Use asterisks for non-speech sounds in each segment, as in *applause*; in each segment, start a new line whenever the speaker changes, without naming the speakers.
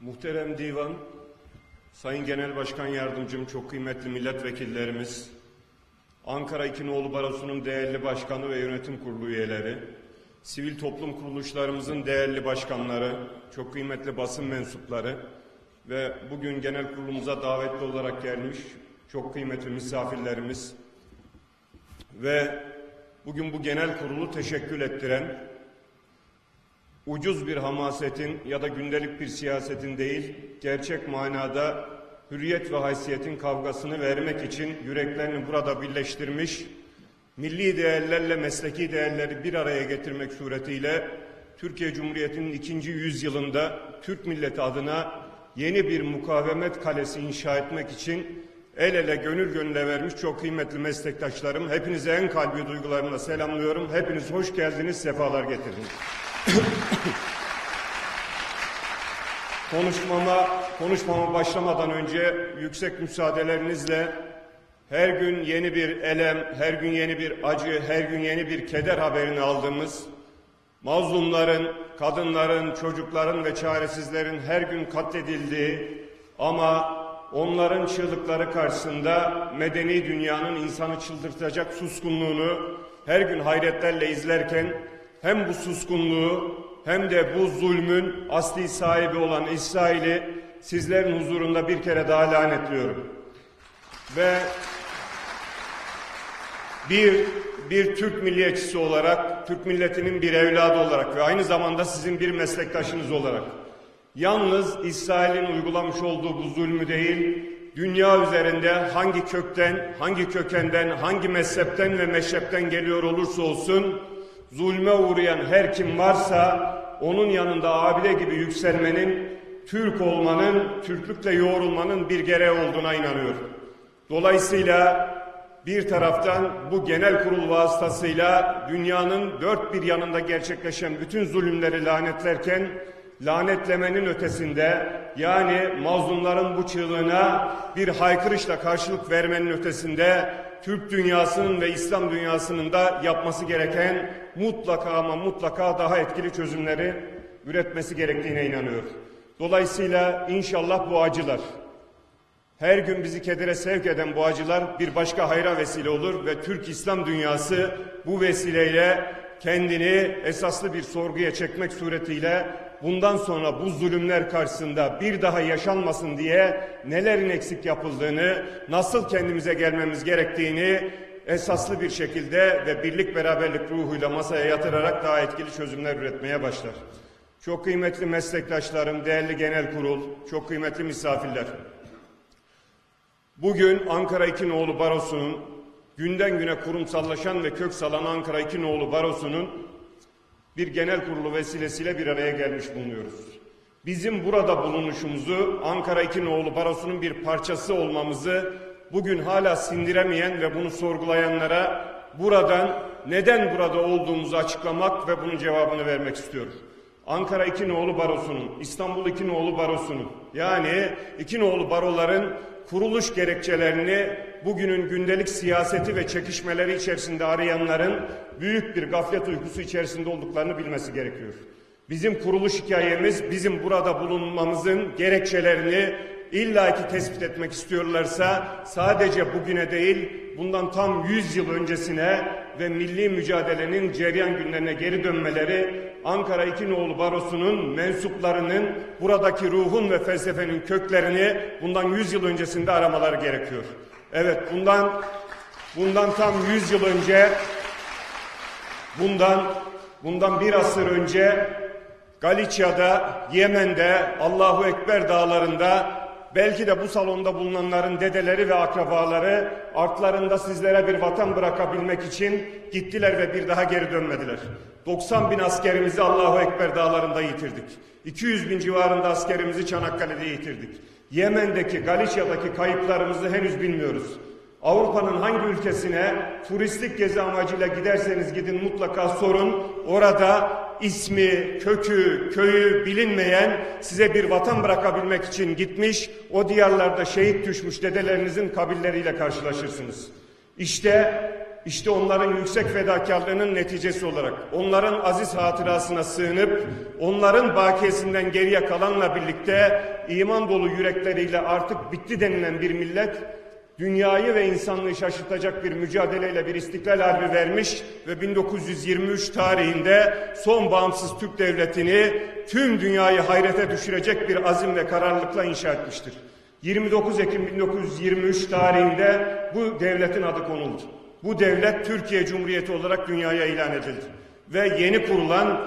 Muhterem Divan, Sayın Genel Başkan Yardımcım, çok kıymetli milletvekillerimiz, Ankara İkinoğlu Barosu'nun değerli başkanı ve yönetim kurulu üyeleri, sivil toplum kuruluşlarımızın değerli başkanları, çok kıymetli basın mensupları ve bugün genel kurulumuza davetli olarak gelmiş çok kıymetli misafirlerimiz ve bugün bu genel kurulu teşekkül ettiren ucuz bir hamasetin ya da gündelik bir siyasetin değil, gerçek manada hürriyet ve haysiyetin kavgasını vermek için yüreklerini burada birleştirmiş, milli değerlerle mesleki değerleri bir araya getirmek suretiyle Türkiye Cumhuriyeti'nin ikinci yüzyılında Türk milleti adına yeni bir mukavemet kalesi inşa etmek için el ele gönül gönüle vermiş çok kıymetli meslektaşlarım. Hepinize en kalbi duygularımla selamlıyorum. Hepiniz hoş geldiniz, sefalar getirdiniz. *coughs* Konuşmama, konuşmama başlamadan önce yüksek müsaadelerinizle her gün yeni bir elem, her gün yeni bir acı, her gün yeni bir keder haberini aldığımız, mazlumların, kadınların, çocukların ve çaresizlerin her gün katledildiği ama onların çığlıkları karşısında medeni dünyanın insanı çıldırtacak suskunluğunu her gün hayretlerle izlerken hem bu suskunluğu hem de bu zulmün asli sahibi olan İsrail'i sizlerin huzurunda bir kere daha lanetliyorum. Ve bir bir Türk milliyetçisi olarak, Türk milletinin bir evladı olarak ve aynı zamanda sizin bir meslektaşınız olarak yalnız İsrail'in uygulamış olduğu bu zulmü değil, dünya üzerinde hangi kökten, hangi kökenden, hangi mezhepten ve meşrepten geliyor olursa olsun zulme uğrayan her kim varsa onun yanında abide gibi yükselmenin, Türk olmanın, Türklükle yoğrulmanın bir gereği olduğuna inanıyorum. Dolayısıyla bir taraftan bu genel kurul vasıtasıyla dünyanın dört bir yanında gerçekleşen bütün zulümleri lanetlerken lanetlemenin ötesinde yani mazlumların bu çığlığına bir haykırışla karşılık vermenin ötesinde Türk dünyasının ve İslam dünyasının da yapması gereken mutlaka ama mutlaka daha etkili çözümleri üretmesi gerektiğine inanıyorum. Dolayısıyla inşallah bu acılar her gün bizi kedere sevk eden bu acılar bir başka hayra vesile olur ve Türk İslam dünyası bu vesileyle kendini esaslı bir sorguya çekmek suretiyle bundan sonra bu zulümler karşısında bir daha yaşanmasın diye nelerin eksik yapıldığını, nasıl kendimize gelmemiz gerektiğini esaslı bir şekilde ve birlik beraberlik ruhuyla masaya yatırarak daha etkili çözümler üretmeye başlar. Çok kıymetli meslektaşlarım, değerli genel kurul, çok kıymetli misafirler. Bugün Ankara İkinoğlu Barosu'nun günden güne kurumsallaşan ve kök salan Ankara İkinoğlu Barosu'nun bir genel kurulu vesilesiyle bir araya gelmiş bulunuyoruz. Bizim burada bulunuşumuzu Ankara İkinoğlu Barosu'nun bir parçası olmamızı bugün hala sindiremeyen ve bunu sorgulayanlara buradan neden burada olduğumuzu açıklamak ve bunun cevabını vermek istiyorum. Ankara İkinoğlu Barosu'nun, İstanbul İkinoğlu Barosu'nun yani İkinoğlu baroların kuruluş gerekçelerini bugünün gündelik siyaseti ve çekişmeleri içerisinde arayanların büyük bir gaflet uykusu içerisinde olduklarını bilmesi gerekiyor. Bizim kuruluş hikayemiz, bizim burada bulunmamızın gerekçelerini illaki tespit etmek istiyorlarsa sadece bugüne değil bundan tam 100 yıl öncesine ve milli mücadelenin cereyan günlerine geri dönmeleri Ankara İkinoğlu Barosu'nun mensuplarının buradaki ruhun ve felsefenin köklerini bundan 100 yıl öncesinde aramaları gerekiyor. Evet bundan bundan tam 100 yıl önce bundan bundan bir asır önce Galicia'da, Yemen'de, Allahu Ekber dağlarında belki de bu salonda bulunanların dedeleri ve akrabaları artlarında sizlere bir vatan bırakabilmek için gittiler ve bir daha geri dönmediler. 90 bin askerimizi Allahu Ekber dağlarında yitirdik. 200 bin civarında askerimizi Çanakkale'de yitirdik. Yemen'deki, Galicia'daki kayıplarımızı henüz bilmiyoruz. Avrupa'nın hangi ülkesine turistik gezi amacıyla giderseniz gidin mutlaka sorun. Orada ismi, kökü, köyü bilinmeyen size bir vatan bırakabilmek için gitmiş, o diyarlarda şehit düşmüş dedelerinizin kabirleriyle karşılaşırsınız. İşte işte onların yüksek fedakarlığının neticesi olarak onların aziz hatırasına sığınıp onların bakiyesinden geriye kalanla birlikte iman dolu yürekleriyle artık bitti denilen bir millet dünyayı ve insanlığı şaşırtacak bir mücadeleyle bir istiklal harbi vermiş ve 1923 tarihinde son bağımsız Türk devletini tüm dünyayı hayrete düşürecek bir azim ve kararlılıkla inşa etmiştir. 29 Ekim 1923 tarihinde bu devletin adı konuldu. Bu devlet Türkiye Cumhuriyeti olarak dünyaya ilan edildi. Ve yeni kurulan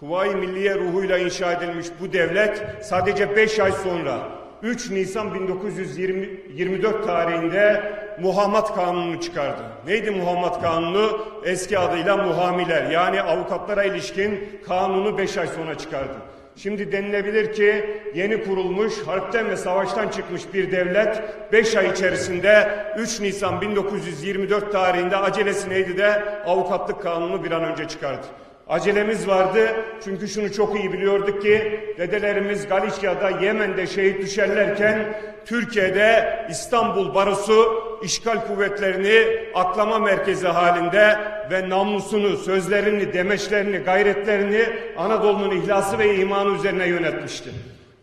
Kuvayi Milliye ruhuyla inşa edilmiş bu devlet sadece 5 ay sonra 3 Nisan 1924 tarihinde Muhammed Kanunu çıkardı. Neydi Muhammed Kanunu? Eski adıyla muhamiler yani avukatlara ilişkin kanunu 5 ay sonra çıkardı. Şimdi denilebilir ki yeni kurulmuş, harpten ve savaştan çıkmış bir devlet 5 ay içerisinde 3 Nisan 1924 tarihinde acelesi neydi de avukatlık kanunu bir an önce çıkardı. Acelemiz vardı çünkü şunu çok iyi biliyorduk ki dedelerimiz Galicia'da Yemen'de şehit düşerlerken Türkiye'de İstanbul Barosu işgal kuvvetlerini aklama merkezi halinde ve namusunu, sözlerini, demeçlerini, gayretlerini Anadolu'nun ihlası ve imanı üzerine yönetmişti.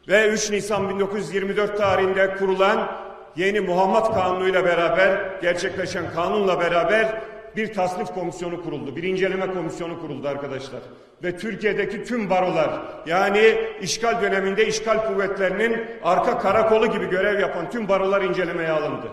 Ve 3 Nisan 1924 tarihinde kurulan yeni Muhammed Kanunu ile beraber gerçekleşen kanunla beraber bir tasnif komisyonu kuruldu. Bir inceleme komisyonu kuruldu arkadaşlar. Ve Türkiye'deki tüm barolar yani işgal döneminde işgal kuvvetlerinin arka karakolu gibi görev yapan tüm barolar incelemeye alındı.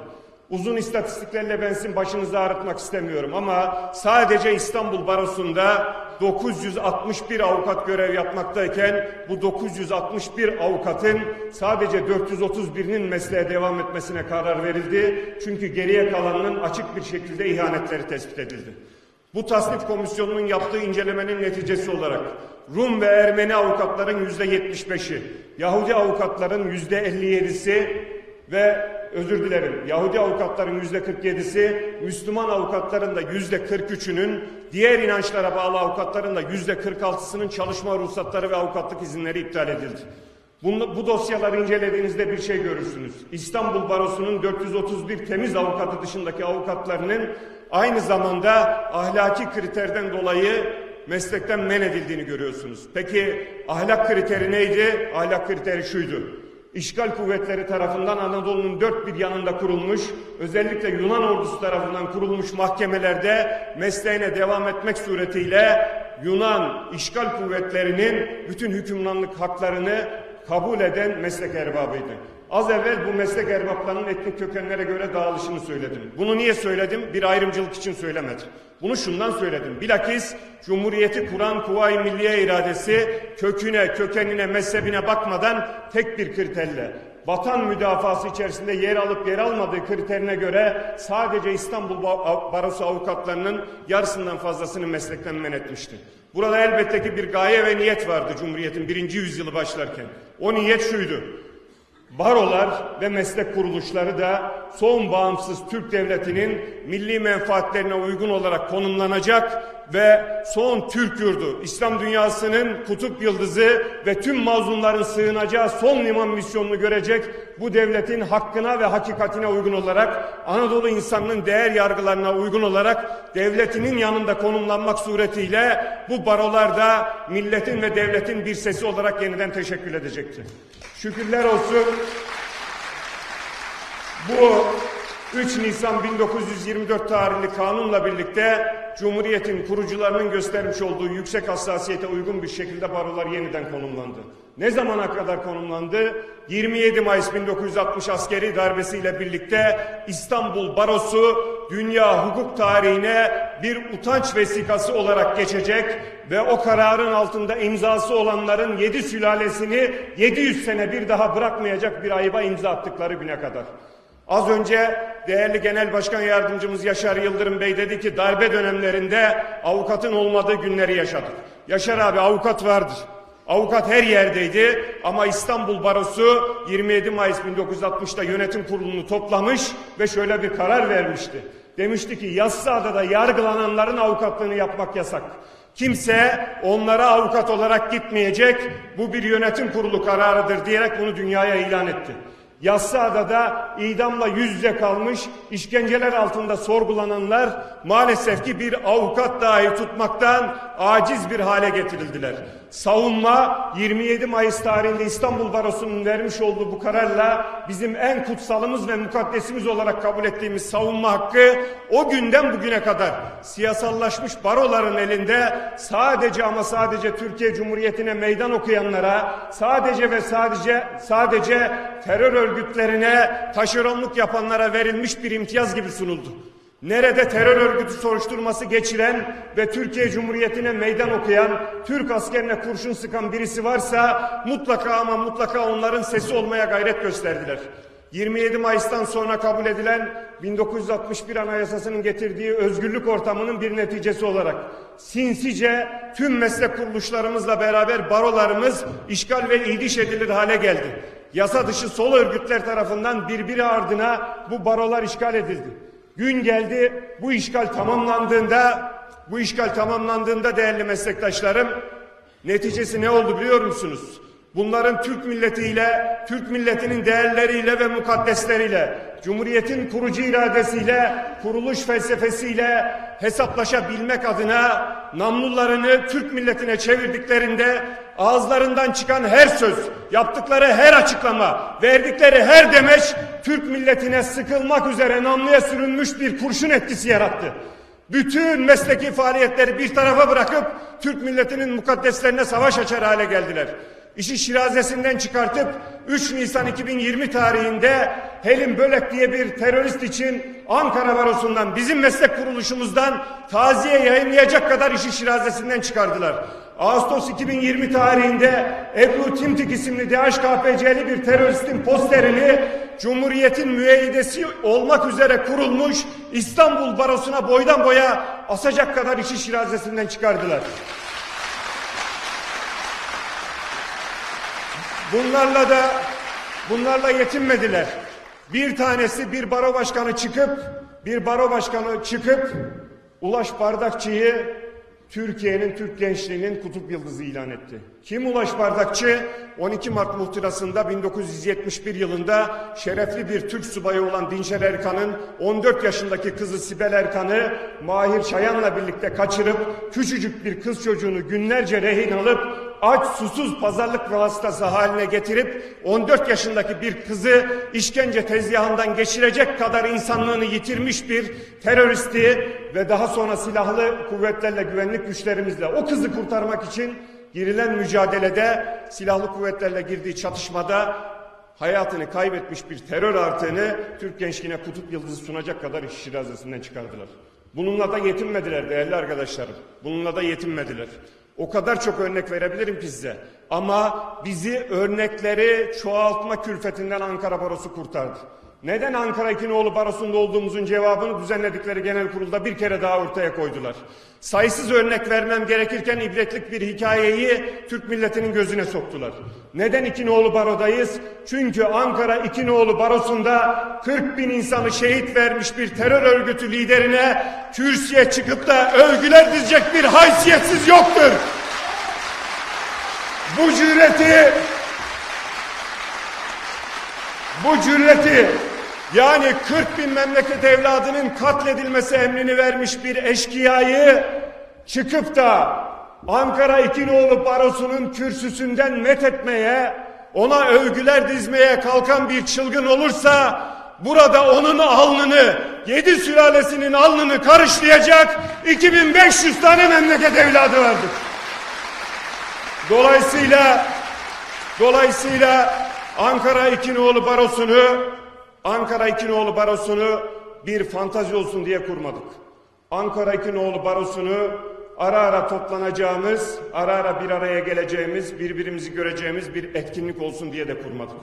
Uzun istatistiklerle ben sizin başınızı ağrıtmak istemiyorum ama sadece İstanbul Barosu'nda 961 avukat görev yapmaktayken bu 961 avukatın sadece 431'inin mesleğe devam etmesine karar verildi. Çünkü geriye kalanının açık bir şekilde ihanetleri tespit edildi. Bu tasnif komisyonunun yaptığı incelemenin neticesi olarak Rum ve Ermeni avukatların yüzde 75'i, Yahudi avukatların yüzde 57'si ve özür dilerim Yahudi avukatların yüzde 47'si, Müslüman avukatların da yüzde 43'ünün, diğer inançlara bağlı avukatların da yüzde 46'sının çalışma ruhsatları ve avukatlık izinleri iptal edildi. Bunu, bu dosyaları incelediğinizde bir şey görürsünüz. İstanbul Barosu'nun 431 temiz avukatı dışındaki avukatlarının aynı zamanda ahlaki kriterden dolayı meslekten men edildiğini görüyorsunuz. Peki ahlak kriteri neydi? Ahlak kriteri şuydu. İşgal kuvvetleri tarafından Anadolu'nun dört bir yanında kurulmuş, özellikle Yunan ordusu tarafından kurulmuş mahkemelerde mesleğine devam etmek suretiyle Yunan işgal kuvvetlerinin bütün hükümranlık haklarını kabul eden meslek erbabıydı. Az evvel bu meslek erbaplarının etnik kökenlere göre dağılışını söyledim. Bunu niye söyledim? Bir ayrımcılık için söylemedim. Bunu şundan söyledim. Bilakis Cumhuriyeti kuran Kuvayi Milliye iradesi köküne, kökenine, mezhebine bakmadan tek bir kriterle vatan müdafası içerisinde yer alıp yer almadığı kriterine göre sadece İstanbul Barosu avukatlarının yarısından fazlasını meslekten men etmişti. Burada elbette ki bir gaye ve niyet vardı Cumhuriyet'in birinci yüzyılı başlarken. O niyet şuydu. Barolar ve meslek kuruluşları da son bağımsız Türk devletinin milli menfaatlerine uygun olarak konumlanacak ve son Türk yurdu, İslam dünyasının kutup yıldızı ve tüm mazlumların sığınacağı son liman misyonunu görecek bu devletin hakkına ve hakikatine uygun olarak Anadolu insanının değer yargılarına uygun olarak devletinin yanında konumlanmak suretiyle bu barolar da milletin ve devletin bir sesi olarak yeniden teşekkül edecektir. Şükürler olsun bu 3 Nisan 1924 tarihli kanunla birlikte Cumhuriyet'in kurucularının göstermiş olduğu yüksek hassasiyete uygun bir şekilde barolar yeniden konumlandı. Ne zamana kadar konumlandı? 27 Mayıs 1960 askeri darbesiyle birlikte İstanbul Barosu dünya hukuk tarihine bir utanç vesikası olarak geçecek ve o kararın altında imzası olanların yedi sülalesini 700 sene bir daha bırakmayacak bir ayıba imza attıkları güne kadar. Az önce değerli Genel Başkan Yardımcımız Yaşar Yıldırım Bey dedi ki darbe dönemlerinde avukatın olmadığı günleri yaşadık. Yaşar abi avukat vardır. Avukat her yerdeydi ama İstanbul Barosu 27 Mayıs 1960'da yönetim kurulunu toplamış ve şöyle bir karar vermişti. Demişti ki Yassıada'da yargılananların avukatlığını yapmak yasak. Kimse onlara avukat olarak gitmeyecek. Bu bir yönetim kurulu kararıdır diyerek bunu dünyaya ilan etti. Yassıada'da idamla yüz yüze kalmış, işkenceler altında sorgulananlar maalesef ki bir avukat dahi tutmaktan aciz bir hale getirildiler. Savunma 27 Mayıs tarihinde İstanbul Barosu'nun vermiş olduğu bu kararla bizim en kutsalımız ve mukaddesimiz olarak kabul ettiğimiz savunma hakkı o günden bugüne kadar siyasallaşmış baroların elinde sadece ama sadece Türkiye Cumhuriyeti'ne meydan okuyanlara sadece ve sadece sadece terör örgütlerine taşeronluk yapanlara verilmiş bir imtiyaz gibi sunuldu. Nerede terör örgütü soruşturması geçiren ve Türkiye Cumhuriyeti'ne meydan okuyan, Türk askerine kurşun sıkan birisi varsa mutlaka ama mutlaka onların sesi olmaya gayret gösterdiler. 27 Mayıs'tan sonra kabul edilen 1961 Anayasası'nın getirdiği özgürlük ortamının bir neticesi olarak sinsice tüm meslek kuruluşlarımızla beraber barolarımız işgal ve idiş edilir hale geldi. Yasa dışı sol örgütler tarafından birbiri ardına bu barolar işgal edildi. Gün geldi bu işgal tamamlandığında bu işgal tamamlandığında değerli meslektaşlarım neticesi ne oldu biliyor musunuz? Bunların Türk milletiyle, Türk milletinin değerleriyle ve mukaddesleriyle, Cumhuriyetin kurucu iradesiyle, kuruluş felsefesiyle hesaplaşabilmek adına namlularını Türk milletine çevirdiklerinde ağızlarından çıkan her söz, yaptıkları her açıklama, verdikleri her demeç Türk milletine sıkılmak üzere namluya sürülmüş bir kurşun etkisi yarattı. Bütün mesleki faaliyetleri bir tarafa bırakıp Türk milletinin mukaddeslerine savaş açar hale geldiler. İşi şirazesinden çıkartıp 3 Nisan 2020 tarihinde Helin Bölek diye bir terörist için Ankara Barosu'ndan bizim meslek kuruluşumuzdan taziye yayınlayacak kadar işi şirazesinden çıkardılar. Ağustos 2020 tarihinde Ebru Timtik isimli DHKPC'li bir teröristin posterini Cumhuriyet'in müeyyidesi olmak üzere kurulmuş İstanbul Barosu'na boydan boya asacak kadar işi şirazesinden çıkardılar. Bunlarla da bunlarla yetinmediler. Bir tanesi bir baro başkanı çıkıp bir baro başkanı çıkıp Ulaş Bardakçı'yı Türkiye'nin Türk gençliğinin kutup yıldızı ilan etti. Kim Ulaş Bardakçı? 12 Mart muhtırasında 1971 yılında şerefli bir Türk subayı olan Dinçer Erkan'ın 14 yaşındaki kızı Sibel Erkan'ı Mahir Çayan'la birlikte kaçırıp küçücük bir kız çocuğunu günlerce rehin alıp aç susuz pazarlık vasıtası haline getirip 14 yaşındaki bir kızı işkence tezgahından geçirecek kadar insanlığını yitirmiş bir teröristi ve daha sonra silahlı kuvvetlerle güvenlik güçlerimizle o kızı kurtarmak için girilen mücadelede silahlı kuvvetlerle girdiği çatışmada hayatını kaybetmiş bir terör artığını Türk gençliğine kutup yıldızı sunacak kadar iş şirazesinden çıkardılar. Bununla da yetinmediler değerli arkadaşlarım. Bununla da yetinmediler. O kadar çok örnek verebilirim ki size. Ama bizi örnekleri çoğaltma külfetinden Ankara Barosu kurtardı. Neden Ankara İkinoğlu Barosu'nda olduğumuzun cevabını düzenledikleri genel kurulda bir kere daha ortaya koydular. Sayısız örnek vermem gerekirken ibretlik bir hikayeyi Türk milletinin gözüne soktular. Neden İkinoğlu Baro'dayız? Çünkü Ankara İkinoğlu Barosu'nda 40 bin insanı şehit vermiş bir terör örgütü liderine kürsüye çıkıp da övgüler dizecek bir haysiyetsiz yoktur. Bu cüreti bu cüreti yani 40 bin memleket evladının katledilmesi emrini vermiş bir eşkıyayı çıkıp da Ankara İkinoğlu Barosu'nun kürsüsünden met etmeye, ona övgüler dizmeye kalkan bir çılgın olursa burada onun alnını, yedi sülalesinin alnını karışlayacak 2500 tane memleket evladı vardır. Dolayısıyla dolayısıyla Ankara İkinoğlu Barosu'nu Ankara İkinoğlu Barosu'nu bir fantazi olsun diye kurmadık. Ankara İkinoğlu Barosu'nu ara ara toplanacağımız, ara ara bir araya geleceğimiz, birbirimizi göreceğimiz bir etkinlik olsun diye de kurmadık.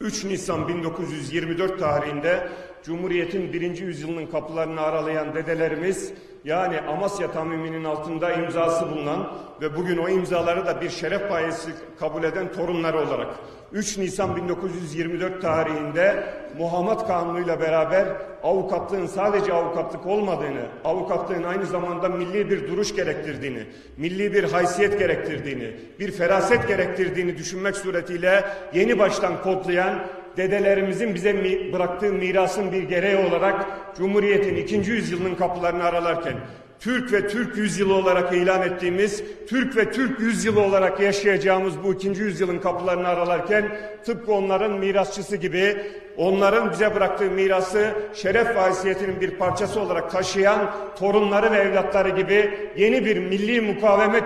3 Nisan 1924 tarihinde Cumhuriyet'in birinci yüzyılının kapılarını aralayan dedelerimiz yani Amasya Tamimi'nin altında imzası bulunan ve bugün o imzaları da bir şeref payesi kabul eden torunları olarak 3 Nisan 1924 tarihinde Muhammed Kanunu'yla beraber avukatlığın sadece avukatlık olmadığını, avukatlığın aynı zamanda milli bir duruş gerektirdiğini, milli bir haysiyet gerektirdiğini, bir feraset gerektirdiğini düşünmek suretiyle yeni baştan kodlayan dedelerimizin bize mi- bıraktığı mirasın bir gereği olarak Cumhuriyet'in ikinci yüzyılının kapılarını aralarken Türk ve Türk yüzyılı olarak ilan ettiğimiz, Türk ve Türk yüzyılı olarak yaşayacağımız bu ikinci yüzyılın kapılarını aralarken tıpkı onların mirasçısı gibi onların bize bıraktığı mirası şeref ve haysiyetinin bir parçası olarak taşıyan torunları ve evlatları gibi yeni bir milli mukavemet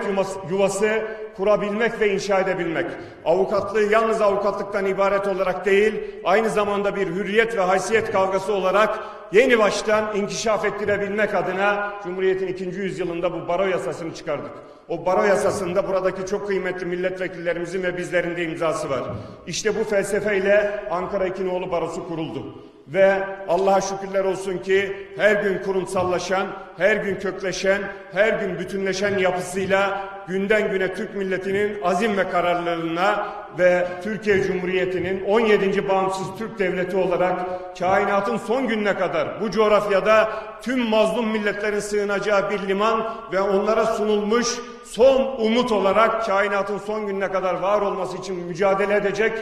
yuvası kurabilmek ve inşa edebilmek. Avukatlığı yalnız avukatlıktan ibaret olarak değil, aynı zamanda bir hürriyet ve haysiyet kavgası olarak yeni baştan inkişaf ettirebilmek adına Cumhuriyet'in ikinci yüzyılında bu baro yasasını çıkardık. O baro yasasında buradaki çok kıymetli milletvekillerimizin ve bizlerin de imzası var. İşte bu felsefeyle Ankara İkinoğlu Barosu kuruldu. Ve Allah'a şükürler olsun ki her gün kurumsallaşan, her gün kökleşen, her gün bütünleşen yapısıyla günden güne Türk milletinin azim ve kararlılığına ve Türkiye Cumhuriyeti'nin 17. bağımsız Türk devleti olarak kainatın son gününe kadar bu coğrafyada tüm mazlum milletlerin sığınacağı bir liman ve onlara sunulmuş son umut olarak kainatın son gününe kadar var olması için mücadele edecek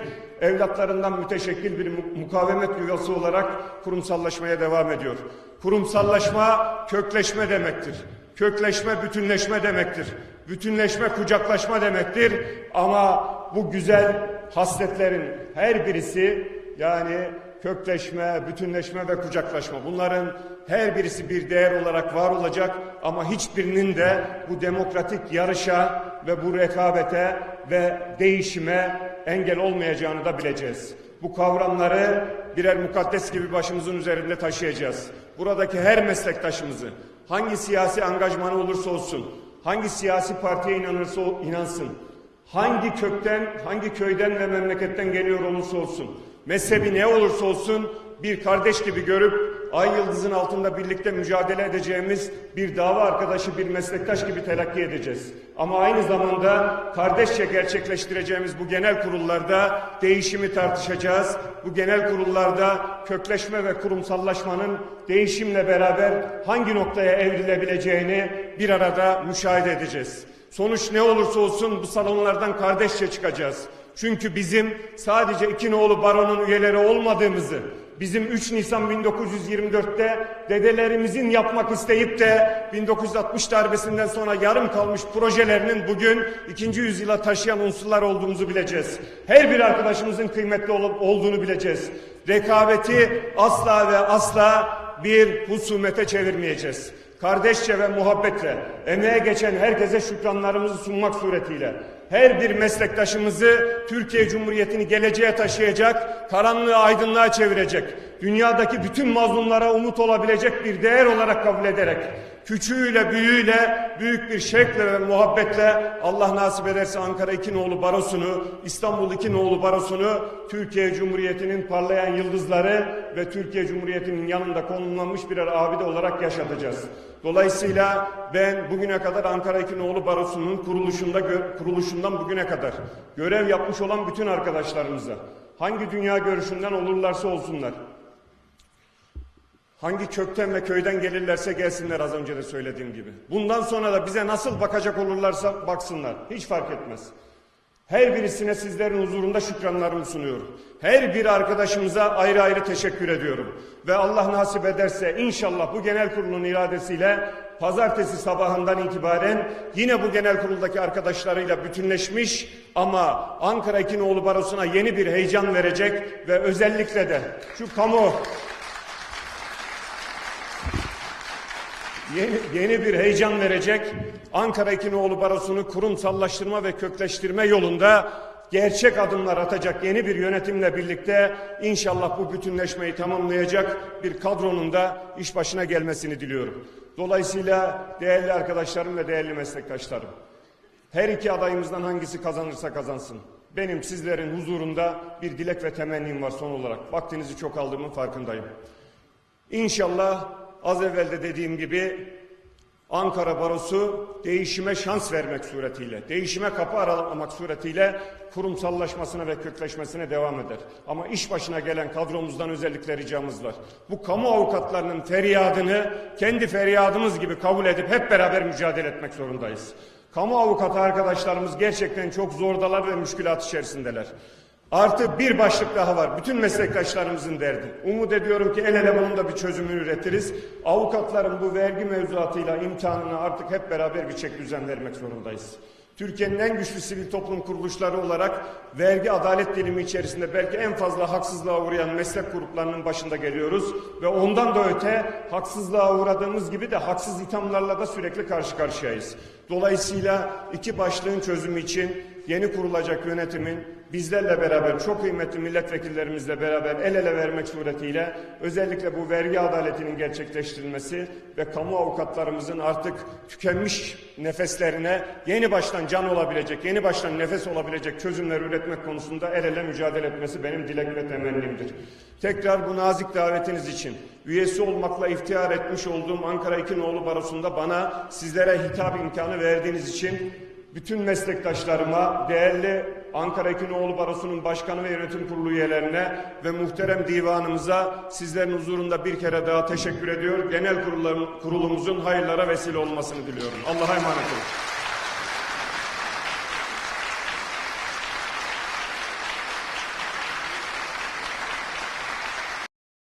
evlatlarından müteşekkil bir mu- mukavemet yuvası olarak kurumsallaşmaya devam ediyor. Kurumsallaşma kökleşme demektir. Kökleşme bütünleşme demektir. Bütünleşme kucaklaşma demektir. Ama bu güzel hasletlerin her birisi yani kökleşme, bütünleşme ve kucaklaşma bunların her birisi bir değer olarak var olacak ama hiçbirinin de bu demokratik yarışa ve bu rekabete ve değişime engel olmayacağını da bileceğiz. Bu kavramları birer mukaddes gibi başımızın üzerinde taşıyacağız. Buradaki her meslektaşımızı hangi siyasi angajmanı olursa olsun, hangi siyasi partiye inanırsa inansın, hangi kökten, hangi köyden ve memleketten geliyor olursa olsun, mezhebi ne olursa olsun bir kardeş gibi görüp ay yıldızın altında birlikte mücadele edeceğimiz bir dava arkadaşı, bir meslektaş gibi telakki edeceğiz. Ama aynı zamanda kardeşçe gerçekleştireceğimiz bu genel kurullarda değişimi tartışacağız. Bu genel kurullarda kökleşme ve kurumsallaşmanın değişimle beraber hangi noktaya evrilebileceğini bir arada müşahede edeceğiz. Sonuç ne olursa olsun bu salonlardan kardeşçe çıkacağız. Çünkü bizim sadece İkinoğlu Baro'nun üyeleri olmadığımızı, bizim 3 Nisan 1924'te dedelerimizin yapmak isteyip de 1960 darbesinden sonra yarım kalmış projelerinin bugün ikinci yüzyıla taşıyan unsurlar olduğumuzu bileceğiz. Her bir arkadaşımızın kıymetli olup olduğunu bileceğiz. Rekabeti asla ve asla bir husumete çevirmeyeceğiz kardeşçe ve muhabbetle emeğe geçen herkese şükranlarımızı sunmak suretiyle her bir meslektaşımızı Türkiye Cumhuriyeti'ni geleceğe taşıyacak, karanlığı aydınlığa çevirecek, dünyadaki bütün mazlumlara umut olabilecek bir değer olarak kabul ederek küçüğüyle büyüğüyle büyük bir şevkle ve muhabbetle Allah nasip ederse Ankara İkinoğlu Barosu'nu, İstanbul İkinoğlu Barosu'nu Türkiye Cumhuriyeti'nin parlayan yıldızları ve Türkiye Cumhuriyeti'nin yanında konumlanmış birer abide olarak yaşatacağız. Dolayısıyla ben bugüne kadar Ankara İkinoğlu Barosu'nun kuruluşunda kuruluşundan bugüne kadar görev yapmış olan bütün arkadaşlarımıza hangi dünya görüşünden olurlarsa olsunlar Hangi kökten ve köyden gelirlerse gelsinler az önce de söylediğim gibi. Bundan sonra da bize nasıl bakacak olurlarsa baksınlar. Hiç fark etmez. Her birisine sizlerin huzurunda şükranlarımı sunuyorum. Her bir arkadaşımıza ayrı ayrı teşekkür ediyorum. Ve Allah nasip ederse inşallah bu genel kurulun iradesiyle pazartesi sabahından itibaren yine bu genel kuruldaki arkadaşlarıyla bütünleşmiş ama Ankara İkinoğlu Barosu'na yeni bir heyecan verecek ve özellikle de şu kamu yeni, yeni bir heyecan verecek Ankara İkinoğlu Barosu'nu kurumsallaştırma ve kökleştirme yolunda gerçek adımlar atacak yeni bir yönetimle birlikte inşallah bu bütünleşmeyi tamamlayacak bir kadronun da iş başına gelmesini diliyorum. Dolayısıyla değerli arkadaşlarım ve değerli meslektaşlarım, her iki adayımızdan hangisi kazanırsa kazansın. Benim sizlerin huzurunda bir dilek ve temennim var son olarak. Vaktinizi çok aldığımın farkındayım. İnşallah az evvel de dediğim gibi Ankara Barosu değişime şans vermek suretiyle, değişime kapı aralamak suretiyle kurumsallaşmasına ve kökleşmesine devam eder. Ama iş başına gelen kadromuzdan özellikle ricamız var. Bu kamu avukatlarının feryadını kendi feryadımız gibi kabul edip hep beraber mücadele etmek zorundayız. Kamu avukatı arkadaşlarımız gerçekten çok zordalar ve müşkülat içerisindeler. Artı bir başlık daha var. Bütün meslektaşlarımızın derdi. Umut ediyorum ki el ele bunun da bir çözümünü üretiriz. Avukatların bu vergi mevzuatıyla imtihanını artık hep beraber bir çek düzen vermek zorundayız. Türkiye'nin en güçlü sivil toplum kuruluşları olarak vergi adalet dilimi içerisinde belki en fazla haksızlığa uğrayan meslek gruplarının başında geliyoruz ve ondan da öte haksızlığa uğradığımız gibi de haksız ithamlarla da sürekli karşı karşıyayız. Dolayısıyla iki başlığın çözümü için yeni kurulacak yönetimin bizlerle beraber çok kıymetli milletvekillerimizle beraber el ele vermek suretiyle özellikle bu vergi adaletinin gerçekleştirilmesi ve kamu avukatlarımızın artık tükenmiş nefeslerine yeni baştan can olabilecek, yeni baştan nefes olabilecek çözümler üretmek konusunda el ele mücadele etmesi benim dilek ve temennimdir. Tekrar bu nazik davetiniz için üyesi olmakla iftihar etmiş olduğum Ankara İkinoğlu Barosu'nda bana sizlere hitap imkanı verdiğiniz için bütün meslektaşlarıma, değerli Ankara İkinoğlu Barosu'nun başkanı ve yönetim kurulu üyelerine ve muhterem divanımıza sizlerin huzurunda bir kere daha teşekkür ediyor. Genel kurulum- kurulumuzun hayırlara vesile olmasını diliyorum. Allah'a emanet olun.